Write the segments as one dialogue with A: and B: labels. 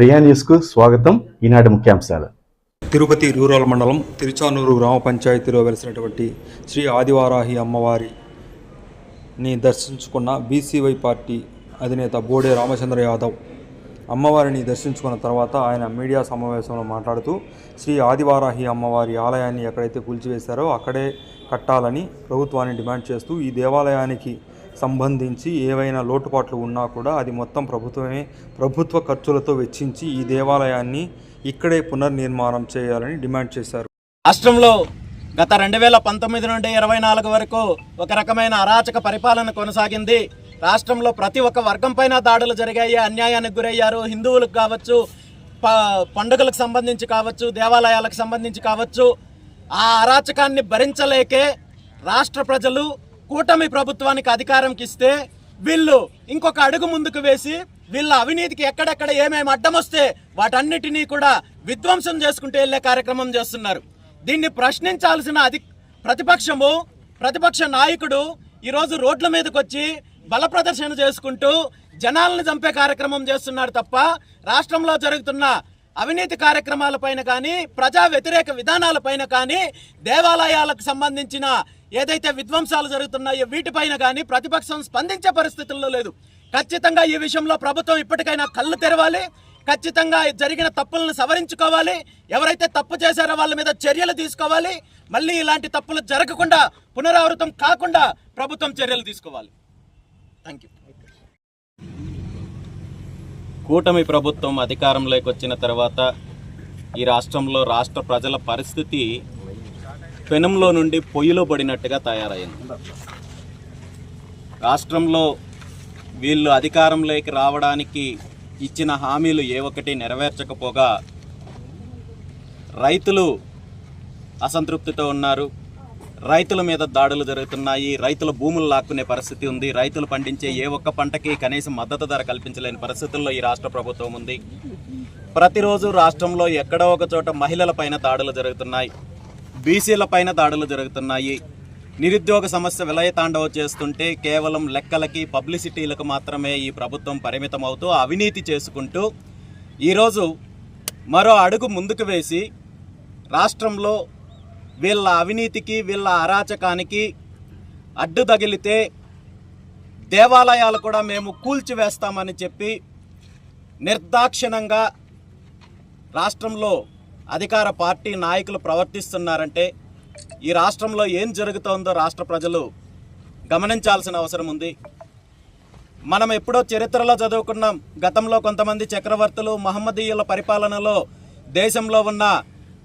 A: ప్రియా న్యూస్కు స్వాగతం. ఈనాటి ముఖ్యాంశాలు.
B: తిరుపతి రూరల్ మండలం తిరుచానూరు గ్రామ పంచాయతీలో వెలిసినటువంటి శ్రీ ఆదివారాహి అమ్మవారిని దర్శించుకున్న బీసీవై పార్టీ అధినేత బోడే రామచంద్ర యాదవ్ అమ్మవారిని దర్శించుకున్న తర్వాత ఆయన మీడియా సమావేశంలో మాట్లాడుతూ శ్రీ ఆదివారాహి అమ్మవారి ఆలయాన్ని ఎక్కడైతే కూల్చివేశారో అక్కడే కట్టాలని ప్రభుత్వాన్ని డిమాండ్ చేస్తూ ఈ దేవాలయానికి సంబంధించి ఏవైనా లోటుపాట్లు ఉన్నా కూడా అది మొత్తం ప్రభుత్వమే ప్రభుత్వ ఖర్చులతో వెచ్చించి ఈ దేవాలయాన్ని ఇక్కడే పునర్నిర్మాణం చేయాలని డిమాండ్ చేశారు.
C: రాష్ట్రంలో గత రెండు వేల పంతొమ్మిది నుండి ఇరవై నాలుగు వరకు ఒక రకమైన అరాచక పరిపాలన కొనసాగింది. రాష్ట్రంలో ప్రతి ఒక్క వర్గం పైన దాడులు జరిగాయి. అన్యాయానికి గురయ్యారు. హిందువులకు కావచ్చు ప పండుగలకు సంబంధించి కావచ్చు దేవాలయాలకు సంబంధించి కావచ్చు. ఆ అరాచకాన్ని భరించలేకే రాష్ట్ర ప్రజలు కూటమి ప్రభుత్వానికి అధికారంకి ఇస్తే వీళ్ళు ఇంకొక అడుగు ముందుకు వేసి వీళ్ళ అవినీతికి ఎక్కడెక్కడ ఏమేమి అడ్డం వస్తే వాటన్నిటినీ కూడా విధ్వంసం చేసుకుంటూ వెళ్ళే కార్యక్రమం చేస్తున్నారు. దీన్ని ప్రశ్నించాల్సిన అధి ప్రతిపక్షము ప్రతిపక్ష నాయకుడు ఈరోజు రోడ్ల మీదకి వచ్చి బల ప్రదర్శన చేసుకుంటూ జనాలను చంపే కార్యక్రమం చేస్తున్నారు తప్ప రాష్ట్రంలో జరుగుతున్న అవినీతి కార్యక్రమాలపైన కానీ ప్రజా వ్యతిరేక విధానాలపైన కానీ దేవాలయాలకు సంబంధించిన ఏదైతే విధ్వంసాలు జరుగుతున్నాయో వీటిపైన కానీ ప్రతిపక్షం స్పందించే పరిస్థితుల్లో లేదు. ఖచ్చితంగా ఈ విషయంలో ప్రభుత్వం ఇప్పటికైనా కళ్ళు తెరవాలి. ఖచ్చితంగా జరిగిన తప్పులను సవరించుకోవాలి. ఎవరైతే తప్పు చేశారో వాళ్ళ మీద చర్యలు తీసుకోవాలి. మళ్ళీ ఇలాంటి తప్పులు జరగకుండా పునరావృతం కాకుండా ప్రభుత్వం చర్యలు తీసుకోవాలి. థ్యాంక్ యూ కూటమి ప్రభుత్వం అధికారంలోకి వచ్చిన తర్వాత ఈ రాష్ట్రంలో రాష్ట్ర ప్రజల పరిస్థితి పెనంలో నుండి పొయ్యిలో పడినట్టుగా తయారైంది రాష్ట్రంలో వీళ్ళు అధికారంలోకి రావడానికి ఇచ్చిన హామీలు ఏ ఒక్కటి నెరవేర్చకపోగా రైతులు అసంతృప్తితో ఉన్నారు. రైతుల మీద దాడులు జరుగుతున్నాయి. రైతుల భూములు లాక్కునే పరిస్థితి ఉంది. రైతులు పండించే ఏ ఒక్క పంటకి కనీసం మద్దతు ధర కల్పించలేని పరిస్థితుల్లో ఈ రాష్ట్ర ప్రభుత్వం ఉంది. ప్రతిరోజు రాష్ట్రంలో ఎక్కడో ఒక చోట మహిళల పైన దాడులు జరుగుతున్నాయి. బీసీల పైన దాడులు జరుగుతున్నాయి. నిరుద్యోగ సమస్య విలయతాండవ చేస్తుంటే కేవలం లెక్కలకి పబ్లిసిటీలకు మాత్రమే ఈ ప్రభుత్వం పరిమితం అవుతూ అవినీతి చేసుకుంటూ ఈరోజు మరో అడుగు ముందుకు వేసి రాష్ట్రంలో వీళ్ళ అవినీతికి వీళ్ళ అరాచకానికి అడ్డు తగిలితే దేవాలయాలు కూడా మేము కూల్చివేస్తామని చెప్పి నిర్దాక్షిణంగా రాష్ట్రంలో అధికార పార్టీ నాయకులు ప్రవర్తిస్తున్నారంటే ఈ రాష్ట్రంలో ఏం జరుగుతోందో రాష్ట్ర ప్రజలు గమనించాల్సిన అవసరం ఉంది. మనం ఎప్పుడో చరిత్రలో చదువుకున్నాం. గతంలో కొంతమంది చక్రవర్తులు మహమ్మదీయుల పరిపాలనలో దేశంలో ఉన్న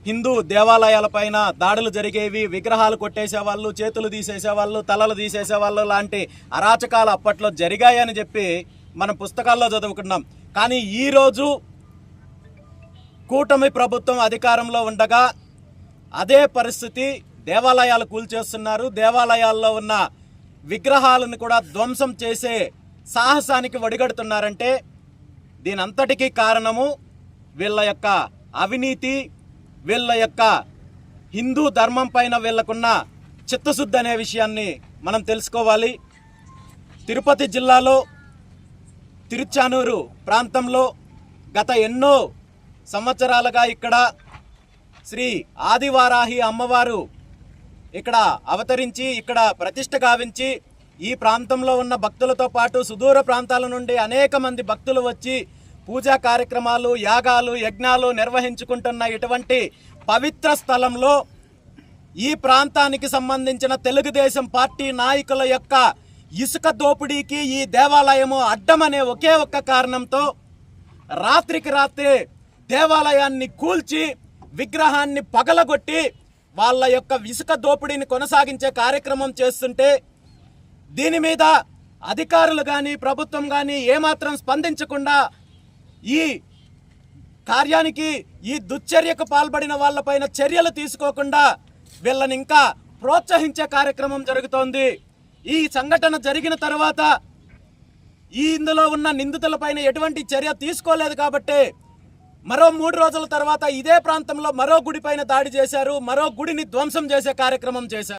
C: హిందూ దేవాలయాలపైన దాడులు జరిగేవి విగ్రహాలు కొట్టేసేవాళ్ళు చేతులు తీసేసేవాళ్ళు తలలు తీసేసేవాళ్ళు లాంటి అరాచకాలు అప్పట్లో జరిగాయని చెప్పి మనం పుస్తకాల్లో చదువుకున్నాం. కానీ ఈరోజు కూటమి ప్రభుత్వం అధికారంలో ఉండగా అదే పరిస్థితి దేవాలయాలు కూల్చేస్తున్నారు. దేవాలయాల్లో ఉన్న విగ్రహాలను కూడా ధ్వంసం చేసే సాహసానికి వడిగడుతున్నారంటే దీనంతటికీ కారణము వీళ్ళ యొక్క అవినీతి వీళ్ళ యొక్క హిందూ ధర్మం పైన వీళ్ళకున్న చిత్తశుద్ధి అనే విషయాన్ని మనం తెలుసుకోవాలి. తిరుపతి జిల్లాలో తిరుచానూరు ప్రాంతంలో గత ఎన్నో సంవత్సరాలుగా ఇక్కడ శ్రీ ఆదివారాహి అమ్మవారు ఇక్కడ అవతరించి ఇక్కడ ప్రతిష్ట గావించి ఈ ప్రాంతంలో ఉన్న భక్తులతో పాటు సుదూర ప్రాంతాల నుండి అనేక మంది భక్తులు వచ్చి పూజా కార్యక్రమాలు యాగాలు యజ్ఞాలు నిర్వహించుకుంటున్న ఇటువంటి పవిత్ర స్థలంలో ఈ ప్రాంతానికి సంబంధించిన తెలుగుదేశం పార్టీ నాయకుల యొక్క ఇసుక దోపిడీకి ఈ దేవాలయము అడ్డమనే ఒకే ఒక్క కారణంతో రాత్రికి రాత్రి దేవాలయాన్ని కూల్చి విగ్రహాన్ని పగలగొట్టి వాళ్ళ యొక్క ఇసుక దోపిడీని కొనసాగించే కార్యక్రమం చేస్తుంటే దీని మీద అధికారులు కానీ ప్రభుత్వం కానీ ఏమాత్రం స్పందించకుండా ఈ కార్యానికి ఈ దుశ్చర్యకు పాల్పడిన వాళ్ళపైన చర్యలు తీసుకోకుండా వీళ్ళని ఇంకా ప్రోత్సహించే కార్యక్రమం జరుగుతోంది. ఈ సంఘటన జరిగిన తర్వాత ఈ ఇందులో ఉన్న నిందితులపైన ఎటువంటి చర్య తీసుకోలేదు కాబట్టి మరో మూడు రోజుల తర్వాత ఇదే ప్రాంతంలో మరో గుడిపైన దాడి చేశారు మరో గుడిని ధ్వంసం చేసే కార్యక్రమం చేశారు.